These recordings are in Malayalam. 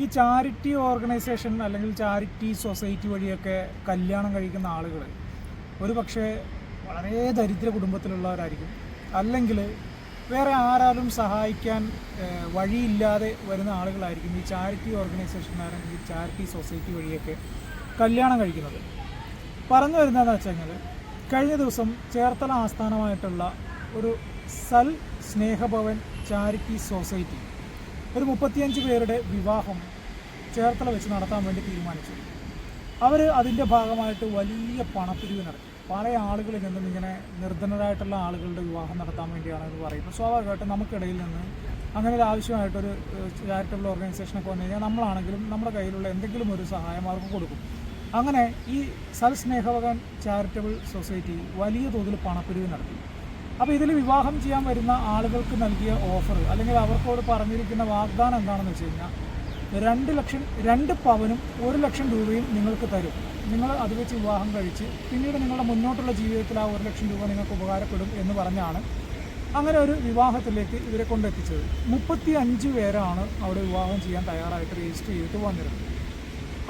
ഈ ചാരിറ്റി ഓർഗനൈസേഷൻ അല്ലെങ്കിൽ ചാരിറ്റി സൊസൈറ്റി വഴിയൊക്കെ കല്യാണം കഴിക്കുന്ന ആളുകൾ ഒരു പക്ഷേ വളരെ ദരിദ്ര കുടുംബത്തിലുള്ളവരായിരിക്കും. അല്ലെങ്കിൽ വേറെ ആരാലും സഹായിക്കാൻ വഴിയില്ലാതെ വരുന്ന ആളുകളായിരിക്കും ഈ ചാരിറ്റി അല്ലെങ്കിൽ ഈ ചാരിറ്റി സൊസൈറ്റി വഴിയൊക്കെ കല്യാണം കഴിക്കുന്നത്. പറഞ്ഞു വരുന്നതെന്ന് വെച്ച് കഴിഞ്ഞാൽ കഴിഞ്ഞ ദിവസം ചേർത്തല ആസ്ഥാനമായിട്ടുള്ള ഒരു സൽ സ്നേഹഭവൻ ചാരിറ്റി സൊസൈറ്റി ഒരു മുപ്പത്തിയഞ്ച് പേരുടെ വിവാഹം ചേർത്തല വെച്ച് നടത്താൻ വേണ്ടി തീരുമാനിച്ചു. അവർ അതിന്റെ ഭാഗമായിട്ട് വലിയ പണപ്പിരിവ് നടത്തി. പല ആളുകളിൽ നിന്നും ഇങ്ങനെ നിർധനരായിട്ടുള്ള ആളുകളുടെ വിവാഹം നടത്താൻ വേണ്ടിയാണ് എന്ന് പറയുന്നത്. സ്വാഭാവികമായിട്ടും നമുക്കിടയിൽ നിന്ന് അങ്ങനെ ഒരു ആവശ്യമായിട്ടൊരു ചാരിറ്റബിൾ ഓർഗനൈസേഷനൊക്കെ വന്നു കഴിഞ്ഞാൽ നമ്മളാണെങ്കിലും നമ്മുടെ കയ്യിലുള്ള എന്തെങ്കിലും ഒരു സഹായം അവർക്ക് കൊടുക്കും. അങ്ങനെ ഈ സൽസ്നേഹവകൻ ചാരിറ്റബിൾ സൊസൈറ്റി വലിയ തോതിൽ പണപ്പിരിവ് നടത്തി. അപ്പോൾ ഇതിൽ വിവാഹം ചെയ്യാൻ വരുന്ന ആളുകൾക്ക് നൽകിയ ഓഫർ അല്ലെങ്കിൽ അവർക്കോട് പറഞ്ഞിരിക്കുന്ന വാഗ്ദാനം എന്താണെന്ന് വെച്ച് കഴിഞ്ഞാൽ രണ്ട് ലക്ഷം രണ്ട് പവനും ഒരു ലക്ഷം രൂപയും നിങ്ങൾക്ക് തരും. നിങ്ങൾ അത് വെച്ച് വിവാഹം കഴിച്ച് പിന്നീട് നിങ്ങളുടെ മുന്നോട്ടുള്ള ജീവിതത്തിൽ ആ ഒരു ലക്ഷം രൂപ നിങ്ങൾക്ക് ഉപകാരപ്പെടും എന്ന് പറഞ്ഞാണ് അങ്ങനെ ഒരു വിവാഹത്തിലേക്ക് ഇവരെ കൊണ്ടെത്തിച്ചത്. മുപ്പത്തി അഞ്ച് പേരാണ് അവിടെ വിവാഹം ചെയ്യാൻ തയ്യാറായിട്ട് രജിസ്റ്റർ ചെയ്തിട്ട് വന്നിരുന്നത്.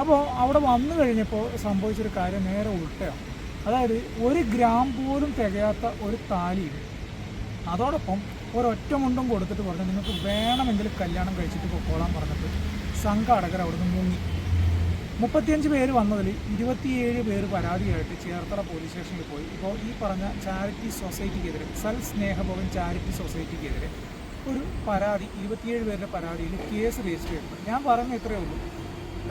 അപ്പോൾ അവിടെ വന്നു കഴിഞ്ഞപ്പോൾ സംഭവിച്ചൊരു കാര്യം നേരെ ഉൾട്ടയാണ്. അതായത് ഒരു ഗ്രാം പോലും തികയാത്ത ഒരു താലിയും അതോടൊപ്പം ഒരൊറ്റ മുണ്ടും കൊടുത്തിട്ട് പറഞ്ഞു നിങ്ങൾക്ക് വേണമെങ്കിൽ കല്യാണം കഴിച്ചിട്ട് പൊക്കോളാൻ പറഞ്ഞിട്ട് സംഘാടകർ അവിടുന്ന് മുങ്ങി. മുപ്പത്തിയഞ്ച് പേര് വന്നതിൽ ഇരുപത്തിയേഴ് പേര് പരാതിയായിട്ട് ചേർത്തല പോലീസ് സ്റ്റേഷനിൽ പോയി. ഇപ്പോൾ ഈ പറഞ്ഞ ചാരിറ്റി സൊസൈറ്റിക്കെതിരെ സൽ സ്നേഹഭവൻ ചാരിറ്റി സൊസൈറ്റിക്കെതിരെ ഒരു പരാതി ഇരുപത്തിയേഴ് പേരുടെ പരാതിയിൽ കേസ് രജിസ്റ്റർ ചെയ്തിട്ടുണ്ട്. ഞാൻ പറഞ്ഞ ഇത്രയേ ഉള്ളൂ.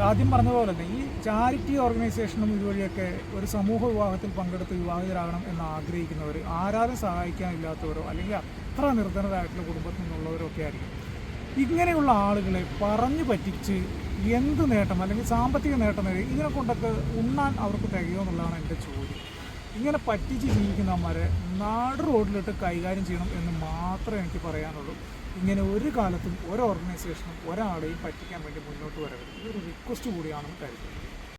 ആദ്യം പറഞ്ഞ പോലെ തന്നെ ഈ ചാരിറ്റി ഓർഗനൈസേഷനും ഇതുവഴിയൊക്കെ ഒരു സമൂഹ വിവാഹത്തിൽ പങ്കെടുത്ത് വിവാഹിതരാകണം എന്ന് ആഗ്രഹിക്കുന്നവർ ആരാരും സഹായിക്കാനില്ലാത്തവരോ അല്ലെങ്കിൽ അത്ര നിർധനരായിട്ടുള്ള കുടുംബത്തിൽ നിന്നുള്ളവരോ ഒക്കെ ആയിരിക്കും. ഇങ്ങനെയുള്ള ആളുകളെ പറഞ്ഞു പറ്റിച്ച് എന്ത് നേട്ടം അല്ലെങ്കിൽ സാമ്പത്തിക നേട്ടം നേടി ഇതിനെ കൊണ്ടൊക്കെ ഉണ്ണാൻ അവർക്ക് തികയോ എന്നുള്ളതാണ് എന്റെ ചോദ്യം. ഇങ്ങനെ പറ്റിച്ച് ജീവിക്കുന്നവന്മാരെ നാട് റോഡിലിട്ട് കൈകാര്യം ചെയ്യണം എന്ന് മാത്രമേ എനിക്ക് പറയാനുള്ളൂ. ഇങ്ങനെ ഒരു കാലത്തും ഒരു ഓർഗനൈസേഷനും ഒരാളെയും പറ്റിക്കാൻ വേണ്ടി മുന്നോട്ട് വരരുത്. ഇതൊരു റിക്വസ്റ്റ് കൂടിയാണെന്ന് കരുതുന്നു.